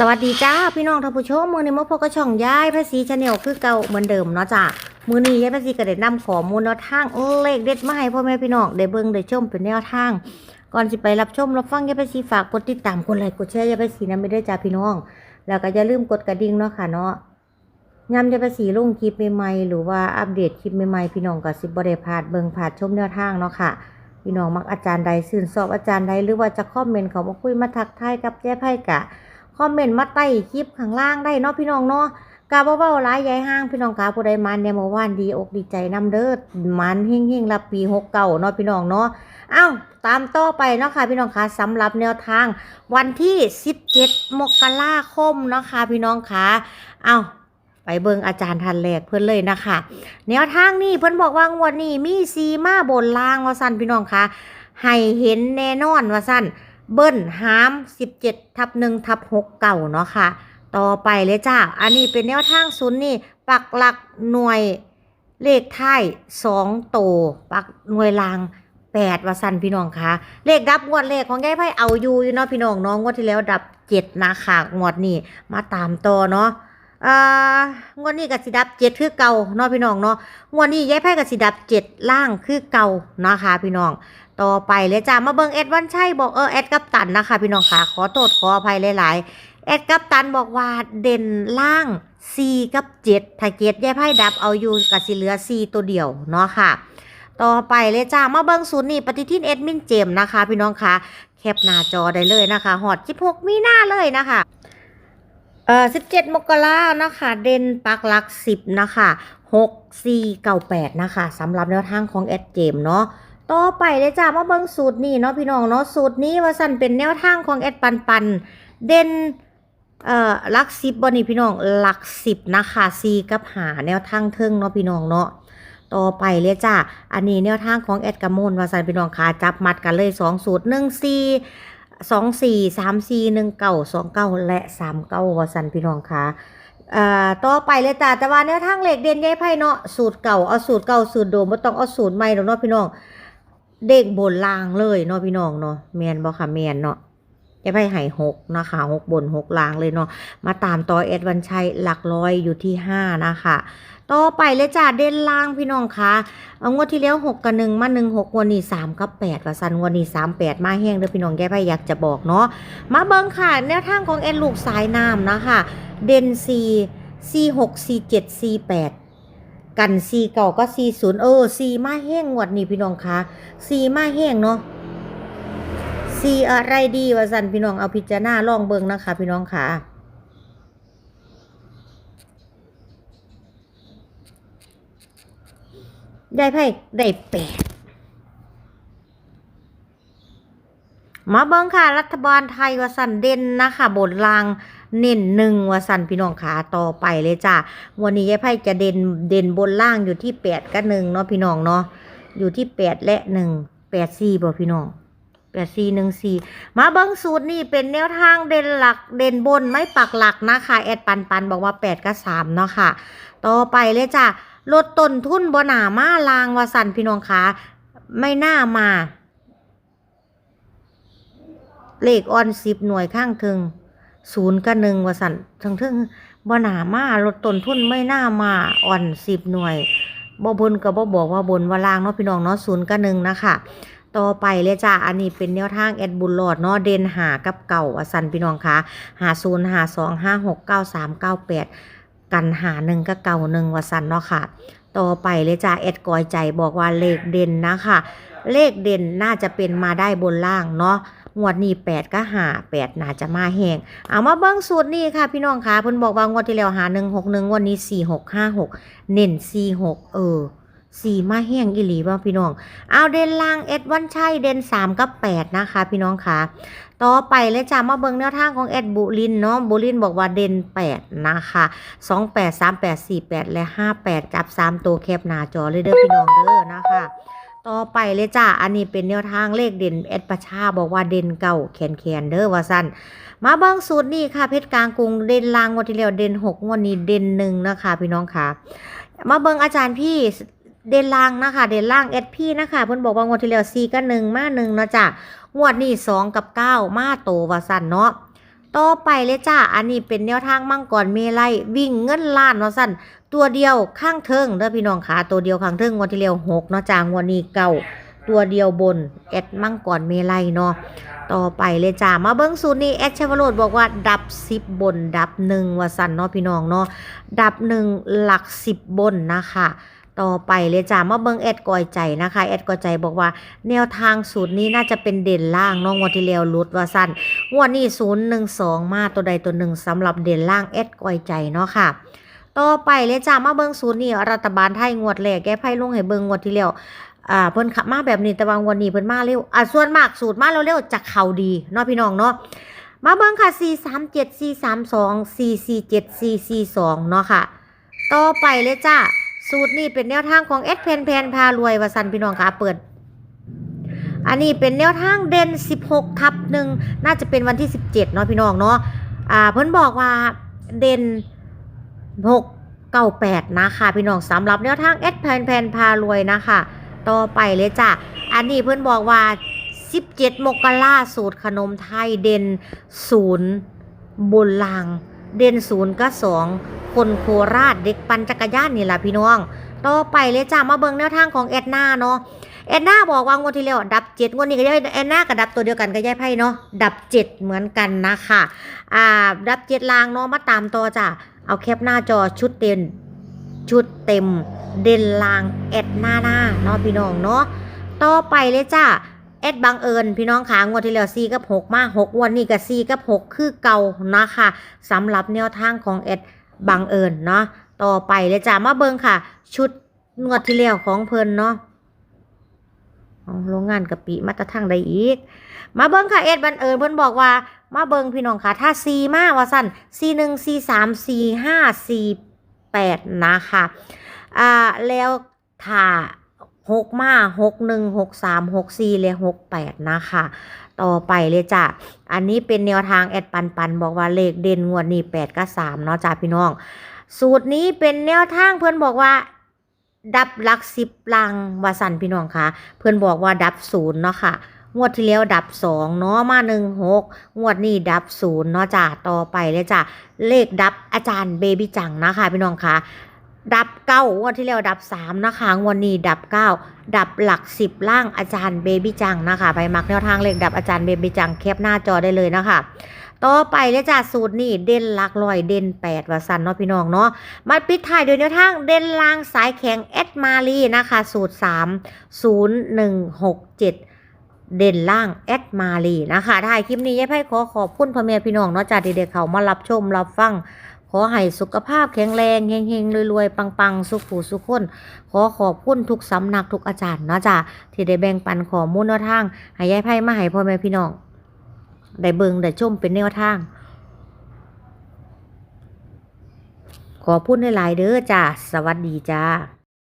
สวัสดีจ้าพี่น้องท่านผู้ชมมือนี้มาพกับช่องย้ายภาษีชาแนลคือเก่าเหมือนเดิมเนาะจ้ามือนี้ย้ายภาษีก็ได้นนำขอมูลแนวทางเลขเด็ดมาให้พ่อแม่พี่น้องได้เบิ่งได้ชมเป็นแนวทาง ก่อนสิไปรับชมรับฟังย้ายภาษีฝากกดติดตามกดไลค์กดแชร์ย้ายภาษีนะไม่ได้จ้าพี่น้อง แล้วก็อย่าลืมกดกระดิ่งเนาะค่ะเนาะย้ำย้ายภาษีลงคลิปใหม่ๆหรือว่าอัปเดตคลิปใหม่ๆพี่น้องก็สิบ่ได้พลาดเบิ่งพลาดชมแนวทางเนาะค่ะพี่น้องมักอาจารย์ใดสื่นสอบอาจารย์ใดหรือว่าจะคอมเมนต์เขามาคุยมาทักทายกับแจ้ไพ่กะ คอมเมนต์มาใต้คลิปข้างล่างได้เนาะพี่น้องเนาะกาเบาๆร้ายใหญ่ห้างพี่น้องกาผู้ใดมันเนี่ยเมื่อวานดีอกดีใจนำเด้อมันเฮงๆรับปีหกเก่าเนาะพี่น้องเนาะเอ้าตามต่อไปเนาะค่ะพี่น้องคะสำหรับแนวทาง วันที่17มกราคมเนาะค่ะพี่น้องคะเอ้าไปเบิงอาจารย์ทันแรกเพื่อนเลยนะคะแนวทางนี้เพื่อนบอกว่างวดนี้มีซีมาบนล่างว่าสั้นพี่น้องคะให้เห็นแน่นอนว่าสั้น เบิ้ลหาม17ทับ1ทับ6เก่าเนาะค่ะ ต่อไปเลยจ้า อันนี้เป็นแนวทางศูนย์นี่ ปักหลักหน่วยเลขท้าย2โต ปักหน่วยลาง8ว่าสันพี่น้องคะเลขดับงวดเลขของยายไพ่เอาอยู่อยู่เนาะพี่น้องน้องงวดที่แล้วดับ7นะคะงวดนี้มาตามต่อเนาะอ่างวดนี้กับสิดับเจ็ดคือเก่าเนาะพี่น้องเนาะงวดนี้ยายไพ่กับสิดับเจ็ดล่างคือเก่านะคะพี่น้อง ต่อไปเลยจ้ามาเบิงแอดวันชัยบอกเออแอดกัปตันนะคะ พี่น้องค่ะขอโทษขออภัยหลายๆแอดกัปตันบอกว่าเด่นล่าง 4 กับ 7ถ้าเกตแย่ไพ่ดับเอาอยู่กับสิเหลือ 4 ตัวเดียวเนาะค่ะ ต่อไปเลยจ้ามาเบิงศูนย์นี่ปฏิทินเอ็ดมินเจมส์นะคะ พี่น้องค่ะแคปหน้าจอได้เลยนะคะหอด16มีหน้าเลยนะคะเอ่อ17 มกรานะคะ เด่นปักหลัก 10 นะคะ 6 4 9 8 นะคะสำหรับแนวทางของแอดเจมส์เนาะ ต่อไปเลยจ้ามาเบิ่งสูตรนี้เนาะพี่น้องเนาะสูตรนี้ว่าสั่นเป็นแนวทางของแอดปันปัน เด่นเอ่อหลักสิบบ่นี่พี่น้องหลักสิบนะคะซีกับหาแนวทางเทิงเนาะพี่น้องเนาะต่อไปเลยจ้าอันนี้แนวทางของแอดกระมนว่าสั่นพี่น้องค่ะจับมัดกันเลยสองสูตรหนึ่งซีสองสี่สามสี่หนึ่งเก้าสองเก้าและสามเก้าว่าสั่นพี่น้องค่ะเอ่อต่อไปเลยจ้าแต่ว่าแนวทางเหล็กเด่นใยไพ่เนาะสูตรเก่าเอาสูตรเก่าสูตรโดมไม่ต้องเอาสูตรใหม่หรอกเนาะพี่น้อง เด็กบนล่างเลยเนาะพี่น้องเนาะแมนบ่ค่ะแมนเนาะจะไปให้หกนะคะหกบนหกล่างเลยเนาะมาตามต่อเอ็ดวันชัยหลักร้อยอยู่ที่ห้านะคะต่อไปเลยจ้าเด่นล่างพี่น้องคะเอางวดที่แล้วหกกับหนึ่งมาหนึ่งหกวันนี้สามกับแปดว่าสันวันนี้สามแปดมาแห้งเด้อพี่น้องแกไพ่อยากจะบอกเนาะมาเบิ้งค่ะแนวทางของเอ็ดลูกสายน้ำนะคะเด่นซีซีหกซีเจ็ดซีแปด กันซีเก่าก็ซีศูนย์เออซีมาแห้งงวดนี้พี่น้องคะซีมาแห้งเนาะซีอะไรดีวะสันพี่น้องเอาพิจารณาลองเบิ่งนะคะ พี่น้องค่ะได้ไพ่ได้แปดมาเบิ่งค่ะ รัฐบาลไทยวสันเด่นนะคะบนราง เน้นหนึ่งวสันพี่น้องขาต่อไปเลยจ้าวันนี้ยายไพ่จะเด่นเด่นบนล่างอยู่ที่แปดกับหนึ่งเนาะพี่น้องเนาะอยู่ที่แปดและหนึ่งแปดสี่บ่พี่น้องแปดสี่หนึ่งสี่มาเบิ้งสูตรนี่เป็นแนวทางเด่นหลักเด่นบนไม่ปักหลักนะคะแอดปันปันบอกว่าแปดกับสามเนาะค่ะ ต่อไปเลยจ้าลดต้นทุนบ่หนามาลางวสันพี่น้องคะไม่น่ามา เลขออนสิบหน่วยข้างถึง ศูนย์กับหนึ่งวสันทั้งทึงบ่หนามาลดต้นทุนไม่น่ามาอ่อนสิบหน่วยบ่บนก็บ่บอกว่าบนว่าล่างเนาะพี่น้องเนาะศูนย์กับหนึ่งนะคะต่อไปเลยจ้า อันนี้เป็นแนวทางแอดบุญหลอดเนาะเดนหากับเก่าอสันพี่น้องคะหาศูนย์หาสองห้าหกเก้าสามเก้าแปดกันหาหนึ่งกับเก่าหนึ่งวสันเนาะค่ะ ต่อไปเลยจ้าแอดกอยใจบอกว่าเลขเด่นนะคะเลขเด่นน่าจะเป็นมาได้บนล่างเนาะ งวดนี้แปดก็หาแปดน่าจะมาแหงเอามาเบิ้งสูตรนี้ค่ะ พี่น้องคะเพิ่นบอกว่างวดที่แล้วหาหนึ่งหกหนึ่งวันนี้สี่หกห้าหกเน้นสี่หกเออสี่มาแห้งอีหลีว่าพี่น้อง เอาเด่นล่างเอ็ดวันชัยเด่นสามกับแปดนะคะ พี่น้องคะต่อไปเลยจ้ามาเบิ้งแนวทางของเอ็ดบุรินเนาะบุรินบอกว่าเด่นแปดนะคะสองแปดสามแปดสี่แปดและห้าแปดจับสามตัวแคบหน้าจอเลยเด้อพี่น้องเด้อนะคะ ต่อไปเลยจ้า อันนี้เป็นแนวทางเลขเด่นแอดประชาบอกว่าเด่นเก่าแคนแคนเด้อว่าสั้นมาเบิ้งสูตรนี่ค่ะเพชรกลางกรุงเด่นลางงวันที่แล้วเด่นหกงวันนี้เด่นหนึ่งนะคะ พี่น้องค่ะ มาเบิ้งอาจารย์พี่เด่นลางนะคะ เด่นล่างเอดพี่นะคะเพิ่นบอกว่างวดที่แล้วสี่กับหนึ่งมาหนึ่งนะจ้ะงวดนี้สองกับเก้ามาโตว่าสั้นเนาะต่อไปเลยจ้า อันนี้เป็นแนวทางมังกรเมลัยวิ่งเงินล้านเนาะสัน ตัวเดียวข้างเทิงเด้อพี่น้องขาตัวเดียวข้างเทิงงวดที่แล้วหกเนาะจางวันนี้เก่าตัวเดียวบนแอดมังกรเมลัยเนาะต่อไปเลยจ้ามาเบิ้งสูตรนี้แอดเชวโรดบอกว่า ดับสิบบน ดับหนึ่งว่าสันเนาะพี่น้องเนาะดับหนึ่งหลักสิบบนนะคะต่อไปเลยจ้ามาเบิ้งแอดกอยใจนะคะแอดกอยใจบอกว่า แนวทางสูตรนี้น่าจะเป็นเด่นล่างน้องวันที่แล้วลุดว่าสั้นวดนี้ศูนย์หนึ่งสองมาตัวใดตัวหนึ่งสำหรับเด่นล่างแอดกอยใจเนาะค่ะ ต่อไปเลยจ้ามาเบิ้งศูนย์นี่รัฐบาลไทยงวดแรกแก้ไพ่ลงให้เบิ้งงวดที่แล้วอ่าเพิ่นขับมาแบบนี้แต่บางวันนี้เพิ่นมาเร็วอ่าส่วนมากสูตรมาเร็วๆจะเข่าดีเนาะพี่น้องเนาะมาเบิ้งค่ะ 4 3 7 4 3 2 4 4 7 4 4 2 เนาะค่ะ ต่อไปเลยจ้า สูตรนี้เป็นแนวทางของเอสเพนเพนพารวยวาสันพี่น้องค่ะเปิด อันนี้เป็นแนวทางเด่น 16 ทับหนึ่งน่าจะเป็นวันที่ 17 เนาะพี่น้องเนาะ อ่า เพิ่นบอกว่าเด่น 6 98 นะคะ พี่น้องสำหรับแนวทางเอสเพนเพนพารวยนะคะ ต่อไปเลยจ้ะ อันนี้เพิ่อนบอกว่า 17 มกราสูตรขนมไทยเด่นศูนย์บนลาง เด่นศูนย์ก็สองคนโคราชเด็กปั่นจักรยานนี่แหละพี่น้อง ต่อไปเลยจ้ามาเบิ่งแนวทางของเอ็ดนาเนาะ เอ็ดนาบอกว่างวดที่แล้วดับเจ็ดงวดนี้ก็ย้ายเอ็ดนากับดับตัวเดียวกันก็ย้ายไพ่เนาะดับเจ็ดเหมือนกันนะคะอ่าดับเจ็ดลางเนาะมาตามต่อจ้ะเอาแคปหน้าจอชุดเต็มชุดเต็มเด่นลางเอ็ดหน้าหน้าเนาะพี่น้องเนาะต่อไปเลยจ้าเอ็ดบังเอิญพี่น้องขางวดที่แล้ว4กับ6มา6วันนี้กับ4กับ6คือเก่านะคะสำหรับแนวทางของเอ็ดบังเอิญเนาะต่อไปเลยจ้ามาเบิงค่ะ ชุดงวดที่แล้วของเพลินเนาะ โรงงานกะปิมาตรทางใดอีก มาเบิ้งค่ะเอ็ดบังเอิญเพิ่นบอกว่า มาเบิ้งพี่น้องค่ะ ถ้า4มาว่าสั่น4 1 4 3 4 5 4 8นะคะอ่าแล้วถ้าหกมาหกหนึ่งหกสามหกสี่และหกแปดนะคะ ต่อไปเลยจ้ะ อันนี้เป็นแนวทางแอดปันปันบอกว่าเลขเด่นงวดนี้แปดกับสามเนาะจ้าพี่น้อง สูตรนี้เป็นแนวทางเพื่อนบอกว่า ดับหลักสิบลังวาสันพี่น้องค่ะเพื่อนบอกว่าดับศูนย์เนาะค่ะงวดที่แล้วดับสองเนาะมาหนึ่งหกงวดนี้ดับศูนย์เนาะจ้าต่อไปเลยจ้ะเลขดับอาจารย์เบบี้จังนะคะพี่น้องค่ะดับเก้างวดที่แล้วดับสามนะคะงวดนี้ดับเก้าดับหลักสิบล่างอาจารย์เบบี้จังนะคะไปมักแนวทางเลขดับอาจารย์เบบี้จังแคปหน้าจอได้เลยนะคะ ต่อไปเลยจ้าสูตรนี่เด่นหลักลอยเด่นแปดว่าสันเนาะพี่น้องเนาะมาปิดท้ายโดยแนวทางเด่นลางสายแข็งเอดมารีนะคะ สูตรสามศูนย์หนึ่งหกเจ็ดเด่นล่างแอดมารีนะคะถ่ายคลิปนี้ยายไพ่ขอขอบคุณพ่อแม่พี่น้องเนาะจ้าเด็กๆเขามารับชมรับฟัง ขอให้สุขภาพแข็งแรงเฮงๆรวยๆ ปังๆ สุขหูสุขคน ขอขอบคุณทุกสำนักทุกอาจารย์เนาะจ้ะที่ได้แบ่งปันข้อมูลแนวทางให้ยายไพ่มาให้พ่อแม่พี่น้อง ได้เบิงได้ชมเป็นแนวทาง ขอพูดในหลายๆเด้อจ้า สวัสดีจ้า